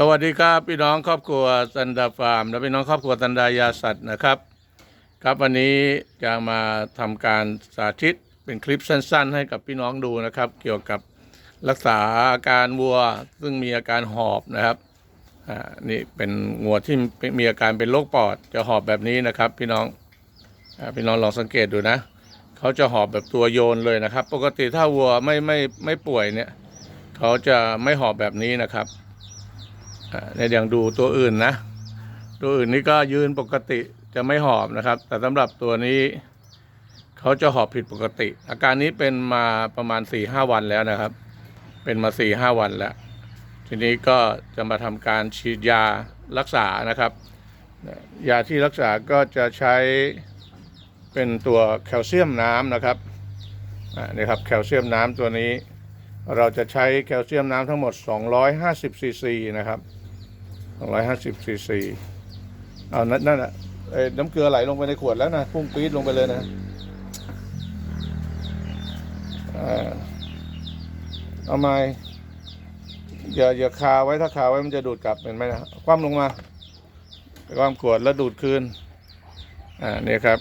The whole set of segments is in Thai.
สวัสดีครับพี่น้องครอบครัวสันดาฟาร์ม และพี่น้องครอบครัวสันดายาสัตว์นะครับ ครับวันนี้จะมาทำการสาธิตเป็นคลิปสั้น ๆ ให้กับพี่น้องดูนะครับ เกี่ยวกับรักษาอาการวัวซึ่งมีอาการหอบนะครับอ่านี่เป็นงัวที่มีอาการเป็นโรคปอดจะหอบแบบนี้นะครับ พี่น้องอาพี่น้องลองสังเกตดูนะเขาจะหอบแบบตัวโยนเลยนะครับ ปกติถ้าวัวไม่ไม่ไม่ป่วยเนี่ยเขาจะไม่หอบแบบนี้นะครับ อ่าในอย่างดูตัวอื่นนะ ตัวอื่นนี่ก็ยืนปกติจะไม่หอบนะครับ แต่สำหรับตัวนี้เขาจะหอบผิดปกติ อาการนี้เป็นมาประมาณ4ี่ห้าวันแล้วนะครับ เป็นมา4ี่ห้าวันแล้ว ทีนี้ก็จะมาทำการฉีดยารักษานะครับ ยาที่รักษาก็จะใช้เป็นตัวแคลเซียมน้ำนะครับนี่ครับแคลเซียมน้ำตัวนี้ เราจะใช้แคลเซียมน้ำทั้งหมด 250ซีซีนะครับ 250ซีซีเอานั่นนั่นอะเอ้น้ำเกลือไหลลงไปในขวดแล้วนะพุ่งปี๊ดลงไปเลยนะอ่าเอาไม้อย่าอย่าคาไว้ถ้าคาไว้มันจะดูดกลับเห็นไหมนะคว่ำลงมาคว่ำขวดแล้วดูดคืนอ่าเนี่ยครับ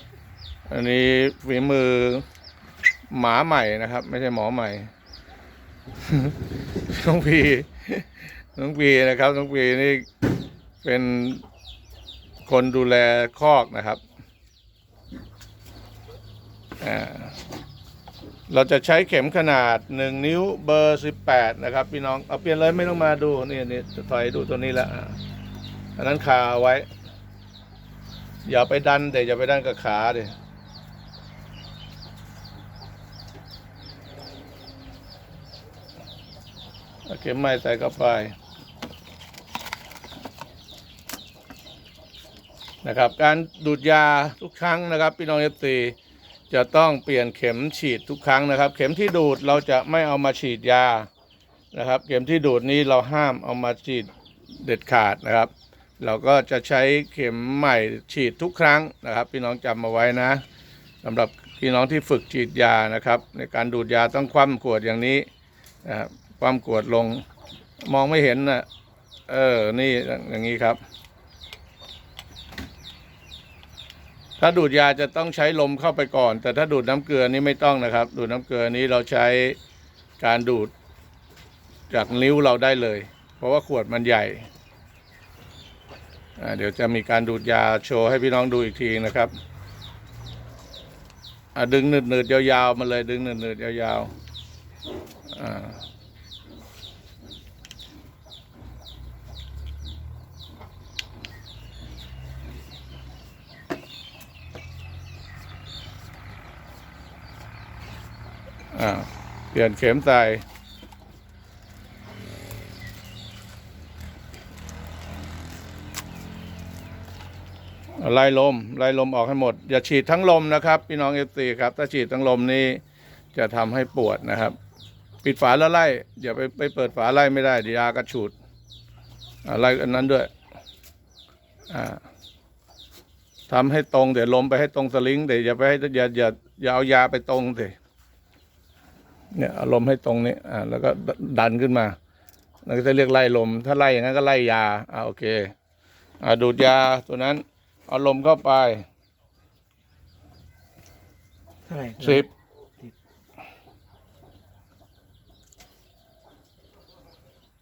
อันนี้ฝีมือหมาใหม่นะครับ ไม่ใช่หมอใหม่น้องพี น้องพีนะครับ น้องพีนี่เป็นคนดูแลคอกนะครับ เราจะใช้เข็มขนาดหนึ่งนิ้วเบอร์สิบแปดนะครับ พี่น้อง เอาเปลี่ยนเลยไม่ต้องมาดู นี่นี่ถอยดูตัวนี้ละอ่าอันนั้นขาเอาไว้ อย่าไปดันเดี๋ยวอย่าไปดันกับขาเดี๋ยเอาเข็มไม้ใส่เข้าไป นะครับ การดูดยาทุกครั้งนะครับ พี่น้องเอฟซีจะต้องเปลี่ยนเข็มฉีดทุกครั้งนะครับ เข็มที่ดูดเราจะไม่เอามาฉีดยานะครับ เข็มที่ดูดนี้เราห้ามเอามาฉีดเด็ดขาดนะครับ เราก็จะใช้เข็มใหม่ฉีดทุกครั้งนะครับ พี่น้องจำมาไว้นะสำหรับพี่น้องที่ฝึกฉีดยานะครับ ในการดูดยาต้องคว่ำขวดอย่างนี้นะครับความกวดลงมองไม่เห็นนะเออนี่อย่างนี้ครับ ถ้าดูดยาจะต้องใช้ลมเข้าไปก่อน แต่ถ้าดูดน้ำเกลือนี่ไม่ต้องนะครับ ดูดน้ำเกลือนี้เราใช้การดูดจากนิ้วเราได้เลย เพราะว่าขวดมันใหญ่ เดี๋ยวจะมีการดูดยาโชว์ให้พี่น้องดูอีกทีนะครับดึงหนืดๆยาวๆมาเลยดึงหนืดๆยาวๆ อ่าเปลี่ยนเข็มใส่ไล่ลมไล่ลมออกให้หมด อย่าฉีดทั้งลมนะครับ พี่น้องเอฟซีครับ ถ้าฉีดทั้งลมนี่จะทำให้ปวดนะครับ ปิดฝาแล้วไล่อย่าไปไปเปิดฝาไล่ไม่ได้เดี๋ยวยากระฉูดอ่าไล่อันนั้นด้วยอ่าทำให้ตรงเดี๋ยวลมไปให้ตรงสลิงเดี๋ยวอย่าไปให้อย่าอย่าอย่าเอายาไปตรงสิ เนี่ยเอาลมให้ตรงนี้อ่าแล้วก็ดดันขึ้นมานั่นก็จะเรียกไล่ลม ถ้าไล่อย่างนั้นก็ไล่ยาอ่าโอเคอ่าดูดยาตัวนั้น เอาลมเข้าไปเท่าไหร่สิบ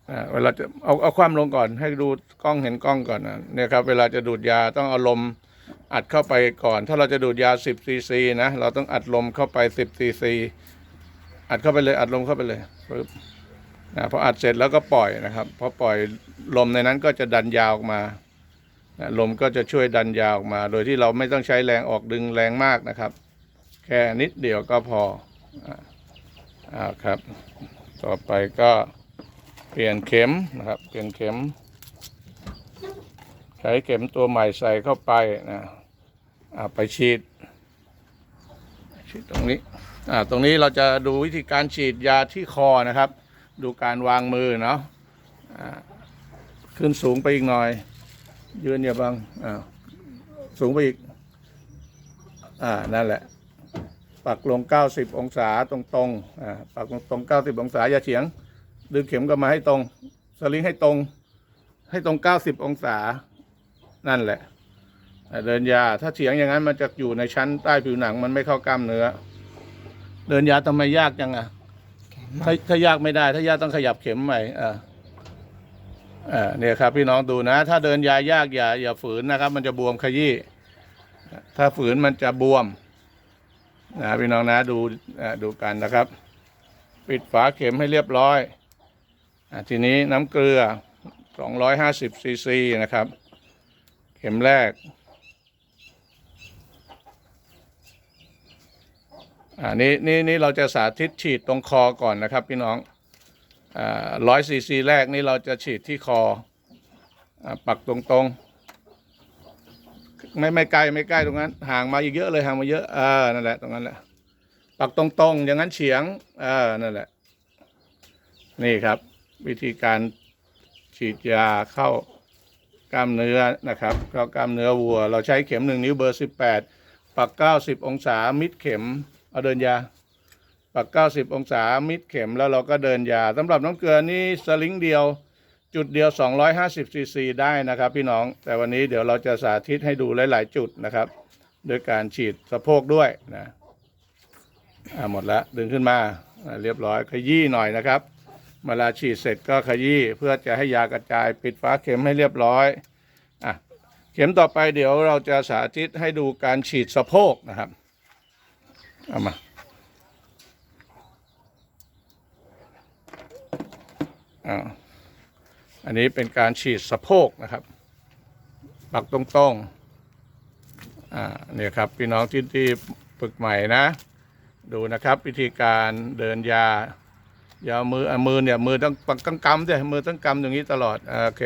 อ่าเวลาจะเอาเอาความลงก่อน ให้ดูกล้องเห็นกล้องก่อนนะเนี่ยครับ เวลาจะดูดยาต้องเอาลมอัดเข้าไปก่อน ถ้าเราจะดูดยาสิบซีซีนะ เราต้องอัดลมเข้าไปสิบซีซี อัดเข้าไปเลย อัดลมเข้าไปเลยปึ๊บนะพออัดเสร็จแล้วก็ปล่อยนะครับพอปล่อยลมในนั้นก็จะดันยาวออกมานะลมก็จะช่วยดันยาวออกมา โดยที่เราไม่ต้องใช้แรงออกดึงแรงมากนะครับ แค่นิดเดียวก็พออ่าครับ ต่อไปก็เปลี่ยนเข็มนะครับ เปลี่ยนเข็ม ใช้เข็มตัวใหม่ใส่เข้าไปนะอ่าไปฉีดฉีดตรงนี้ ตรงนี้เราจะดูวิธีการฉีดยาที่คอนะครับ ดูการวางมือเนาะอ่าขึ้นสูงไปอีกหน่อย ยืนอย่าบังอ่าสูงไปอีกอ่านั่นแหละ ปักลง 90 องศาตรงๆอ่าปักลงตรง 90 องศาอย่าเฉียง ดึงเข็มก็มาให้ตรง สลิงให้ตรง ให้ตรง 90 องศา นั่นแหละะเดินยา ถ้าเฉียงอย่างนั้นมันจะอยู่ในชั้นใต้ผิวหนังมันไม่เข้ากล้ามเนื้อ เดินยาทำไมยากจังอะแข็งถ้าถ้ายากไม่ได้ ถ้ายากต้องขยับเข็มใหม่อ่าอ่าเนี่ยครับ พี่น้องดูนะ ถ้าเดินยายากอย่าอย่าฝืนนะครับ มันจะบวมขยี้ถ้าฝืนมันจะบวมนะพี่น้องนะดูอ่าดูกันนะครับ ปิดฝาเข็มให้เรียบร้อยอาทีนี้น้ำเกลือ 250ซีซีนะครับ เข็มแรก อ่านี่นี่นี่เราจะสาธิตฉีดตรงคอก่อนนะครับพี่น้องอ่าร้อยซีซีแรกนี่เราจะฉีดที่คออ่าปักตรงๆ ไม่ไม่ไกลไม่ใกล้ตรงนั้น ห่างมาอีกเยอะเลยห่างมาเยอะอ่านั่นแหละตรงนั้นแหละ ปักตรงๆ อย่างนั้นเฉียงอ่านั่นแหละ นี่ครับ วิธีการฉีดยาเข้ากล้ามเนื้อนะครับเข้ากล้ามเนื้อวัว เราใช้เข็มหนึ่งนิ้วเบอร์สิบแปดปักเก้าสิบองศามิดเข็ม เอาเดินยา ปักเก้าสิบองศามิดเข็มแล้วเราก็เดินยาสำหรับน้ำเกลือนี่สลิงเดียว จุดเดียว 250ซีซีได้นะครับ พี่น้อง แต่วันนี้เดี๋ยวเราจะสาธิตให้ดูหลาย ๆ จุดนะครับ โดยการฉีดสะโพกด้วยนะอ่าหมดแล้วดึงขึ้นมาอ่าเรียบร้อยขยี้หน่อยนะครับเวลาฉีดเสร็จก็ขยี้เพื่อจะให้ยากระจายปิดฝาเข็มให้เรียบร้อยอะเข็มต่อไปเดี๋ยวเราจะสาธิตให้ดูการฉีดสะโพกนะครับ เอามาอ่าอันนี้เป็นการฉีดสะโพกนะครับ ปักตรงๆอ่าเนี่ยครับพี่น้องที่ที่ฝึกใหม่นะ ดูนะครับวิธีการเดินยาอย่าเอมืออะมือเนี่ยมือต้องต้องกำด้วยมือต้องกำอย่างนี้ตลอดโอเค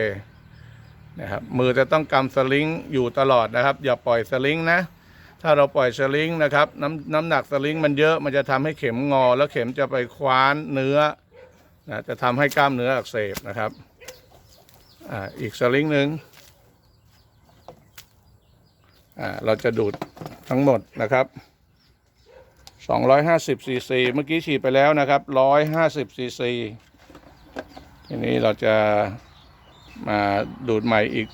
นะครับมือจะต้องกำสลิงอยู่ตลอดนะครับ อย่าปล่อยสลิงนะ ถ้าเราปล่อยสลิงนะครับน้ำน้ำหนักสลิงมันเยอะมันจะทำให้เข็มงอ แล้วเข็มจะไปคว้านเนื้อนะจะทำให้กล้ามเนื้ออักเสบนะครับอ่าอีกสลิงหนึ่งอ่าเราจะดูดทั้งหมดนะครับ250ซีซีเมื่อกี้ฉีดไปแล้วนะครับ150ซีซีทีนี้เราจะมาดูดใหม่อีก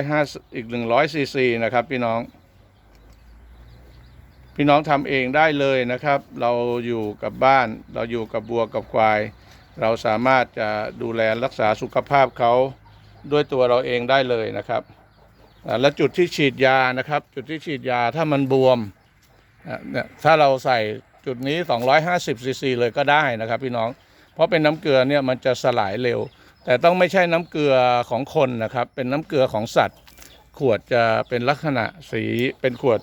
150อีก100ซีซีนะครับพี่น้อง พี่น้องทำเองได้เลยนะครับ เราอยู่กับบ้าน เราอยู่กับบัวกับควาย เราสามารถจะดูแลรักษาสุขภาพเขาด้วยตัวเราเองได้เลยนะครับ และจุดที่ฉีดยานะครับ จุดที่ฉีดยาถ้ามันบวมถ้าเราใส่จุดนี้ 250ซีซีเลยก็ได้นะครับ พี่น้อง เพราะเป็นน้ำเกลือเนี่ยมันจะสลายเร็ว แต่ต้องไม่ใช่น้ำเกลือของคนนะครับ เป็นน้ำเกลือของสัตว์ ขวดจะเป็นลักษณะสีเป็นขวด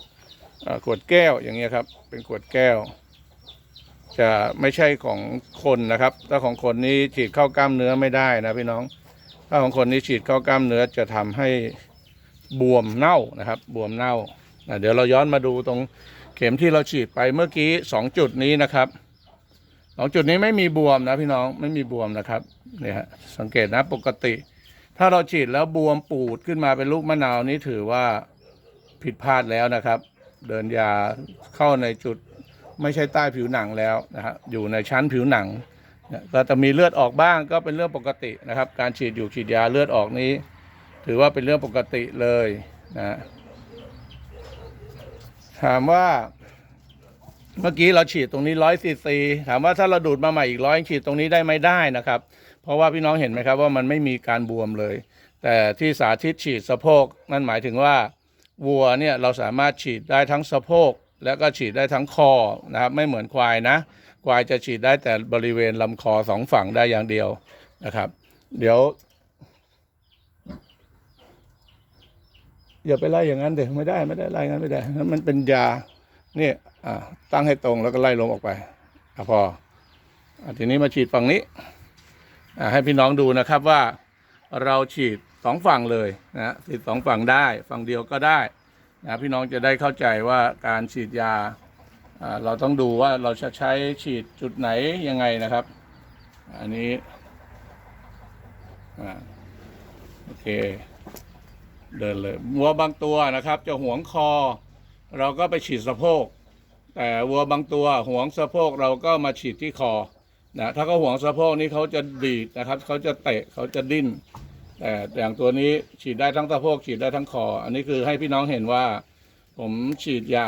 ขวดแก้วอย่างเงี้ยครับ เป็นขวดแก้ว จะไม่ใช่ของคนนะครับ ถ้าของคนนี้ฉีดเข้ากล้ามเนื้อไม่ได้นะพี่น้อง ถ้าของคนนี้ฉีดเข้ากล้ามเนื้อจะทำให้บวมเน่านะครับ บวมเน่าอะเดี๋ยวเราย้อนมาดูตรงเข็มที่เราฉีดไปเมื่อกี้สองจุดนี้นะครับสองจุดนี้ไม่มีบวมนะพี่น้องไม่มีบวมนะครับเนี่ยฮะสังเกตนะปกติ ถ้าเราฉีดแล้วบวมปูดขึ้นมาเป็นลูกมะนาวนี้ถือว่าผิดพลาดแล้วนะครับ เดินยาเข้าในจุดไม่ใช่ใต้ผิวหนังแล้วนะฮะอยู่ในชั้นผิวหนังก็จะมีเลือดออกบ้างก็เป็นเรื่องปกตินะครับ การฉีดอยู่ฉีดยาเลือดออกนี้ ถือว่าเป็นเรื่องปกติเลยนะถามว่าเมื่อกี้เราฉีดตรงนี้ร้อยซีซีถามว่าถ้าเราดูดมาใหม่อีกร้อยฉีดตรงนี้ได้ไหม่ได้นะครับ เพราะว่าพี่น้องเห็นไหมครับว่ามันไม่มีการบวมเลย แต่ที่สาธิตฉีดสะโพกนั่นหมายถึงว่า วัวเนี่ยเราสามารถฉีดได้ทั้งสะโพกแล้วก็ฉีดได้ทั้งคอนะครับไม่เหมือนควายนะควายจะฉีดได้แต่บริเวณลำคอสองฝั่งได้อย่างเดียวนะครับ เดี๋ยวอย่าไปไล่อย่างนั้นเด็ไม่ได้ไม่ได้ไล่อย่างนั้นไม่ได้นั้นมันเป็นยาเนี่ยอ่าตั้งให้ตรงแล้วก็ไล่ลงออกไปอพออทีนี้มาฉีดฝั่งนี้ให้พี่น้องดูนะครับว่าเราฉีด สองฝั่งเลยนะฉีดสองฝั่งได้ฝั่งเดียวก็ได้นะพี่น้องจะได้เข้าใจว่าการฉีดยาเราต้องดูว่าเราจะใช้ฉีดจุดไหนยังไงนะครับ อันนี้โอเค เดินเลยวัวบางตัวนะครับ จะหวงคอ เราก็ไปฉีดสะโพก แต่วัวบางตัวหวงสะโพกเราก็มาฉีดที่คอนะถ้าเขาหวงสะโพกนี่เขาจะดีดนะครับ เขาจะเตะเขาจะดิ้น แต่อย่างตัวนี้ฉีดได้ทั้งสะโพกฉีดได้ทั้งคอ อันนี้คือให้พี่น้องเห็นว่า ผมฉีดยา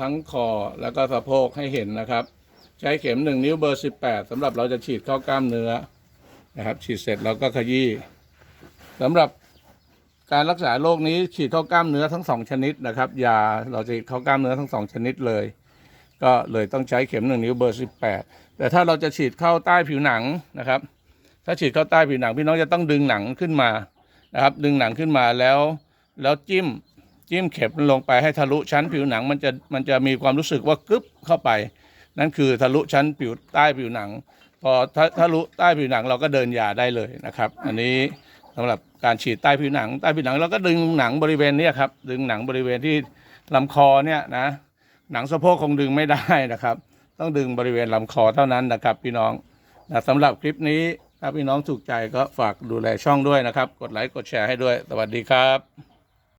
ทั้งคอแล้วก็สะโพกให้เห็นนะครับ ใช้เข็มหนึ่งนิ้วเบอร์18สำหรับเราจะฉีดเข้ากล้ามเนื้อนะครับฉีดเสร็จเราก็ขยี้สำหรับการรักษาโรคนี้ฉีดเข้ากล้ามเนื้อทั้งสองชนิดนะครับยาเราจะฉีดเข้ากล้ามเนื้อทั้งสองชนิดเลย ก็เลยต้องใช้เข็มหนึ่งนิ้วเบอร์18แต่ถ้าเราจะฉีดเข้าใต้ผิวหนังนะครับ ถ้าฉีดเข้าใต้ผิวหนังพี่น้องจะต้องดึงหนังขึ้นมานะครับ ดึงหนังขึ้นมาแล้ว แล้วจิ้มจิ้มเข็มลงไปให้ทะลุชั้นผิวหนังมันจะมันจะมีความรู้สึกว่ากึ๊บเข้าไป นั่นคือทะลุชั้นผิวใต้ผิวหนัง พอทะทะลุใต้ผิวหนังเราก็เดินยาได้เลยนะครับ อันนี้สำหรับการฉีดใต้ผิวหนัง ใต้ผิวหนังเราก็ดึงหนังบริเวณนี้ครับ ดึงหนังบริเวณที่ลำคอเนี่ยนะหนังสะโพกคงดึงไม่ได้นะครับ ต้องดึงบริเวณลำคอเท่านั้นนะครับ พี่น้องนะสำหรับคลิปนี้ ถ้าพี่น้องถูกใจก็ฝากดูแลช่องด้วยนะครับ กดไลค์กดแชร์ให้ด้วย สวัสดีครับ